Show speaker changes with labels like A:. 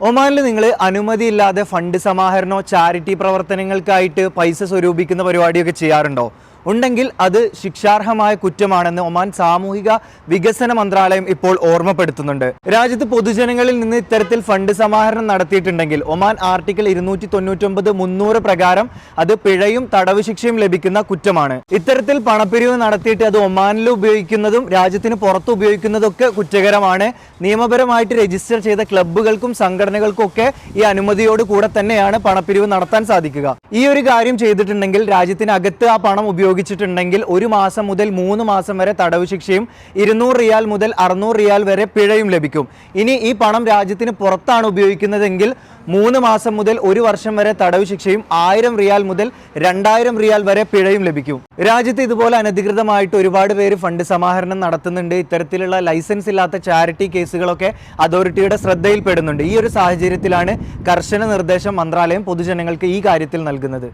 A: ഒമാനിൽ നിങ്ങൾ അനുമതിയില്ലാതെ ഫണ്ട് സമാഹരണോ ചാരിറ്റി പ്രവർത്തനങ്ങൾക്കായിട്ട് പൈസ സ്വരൂപിക്കുന്ന പരിപാടിയൊക്കെ ചെയ്യാറുണ്ടോ? ഉണ്ടെങ്കിൽ അത് ശിക്ഷാർഹമായ കുറ്റമാണെന്ന് ഒമാൻ സാമൂഹിക വികസന മന്ത്രാലയം ഇപ്പോൾ ഓർമ്മപ്പെടുത്തുന്നുണ്ട്. രാജ്യത്ത് പൊതുജനങ്ങളിൽ നിന്ന് ഇത്തരത്തിൽ ഫണ്ട് സമാഹരണം നടത്തിയിട്ടുണ്ടെങ്കിൽ ഒമാൻ ആർട്ടിക്കിൾ ഇരുന്നൂറ്റി തൊണ്ണൂറ്റൊമ്പത് മുന്നൂറ് പ്രകാരം അത് പിഴയും തടവ് ശിക്ഷയും ലഭിക്കുന്ന കുറ്റമാണ്. ഇത്തരത്തിൽ പണപ്പിരിവ് നടത്തിയിട്ട് അത് ഒമാനിൽ ഉപയോഗിക്കുന്നതും രാജ്യത്തിന് പുറത്ത് ഉപയോഗിക്കുന്നതൊക്കെ കുറ്റകരമാണ്. നിയമപരമായിട്ട് രജിസ്റ്റർ ചെയ്ത ക്ലബ്ബുകൾക്കും സംഘടനകൾക്കും ഒക്കെ ഈ അനുമതിയോട് കൂടെ തന്നെയാണ് പണപ്പിരിവ് നടത്താൻ സാധിക്കുക. ഈ ഒരു കാര്യം ചെയ്തിട്ടുണ്ടെങ്കിൽ രാജ്യത്തിനകത്ത് ആ പണം ഉപയോഗിച്ചിട്ടുണ്ടെങ്കിൽ ഒരു മാസം മുതൽ മൂന്ന് മാസം വരെ തടവ് ശിക്ഷയും ഇരുന്നൂറ് റിയാൽ മുതൽ അറുന്നൂറ് റിയാൽ വരെ പിഴയും ലഭിക്കും. ഇനി ഈ പണം രാജ്യത്തിന് പുറത്താണ് ഉപയോഗിക്കുന്നതെങ്കിൽ മൂന്ന് മാസം മുതൽ ഒരു വർഷം വരെ തടവ് ശിക്ഷയും ആയിരം റിയാൽ മുതൽ രണ്ടായിരം റിയാൽ വരെ പിഴയും ലഭിക്കും. രാജ്യത്ത് ഇതുപോലെ അനധികൃതമായിട്ട് ഒരുപാട് പേര് ഫണ്ട് സമാഹരണം നടത്തുന്നുണ്ട്. ഇത്തരത്തിലുള്ള ലൈസൻസ് ഇല്ലാത്ത ചാരിറ്റി കേസുകളൊക്കെ അതോറിറ്റിയുടെ ശ്രദ്ധയിൽപ്പെടുന്നുണ്ട്. ഈ ഒരു സാഹചര്യത്തിലാണ് കർശന നിർദ്ദേശം മന്ത്രാലയം പൊതുജനങ്ങൾക്ക് ഈ കാര്യത്തിൽ നൽകുന്നത്.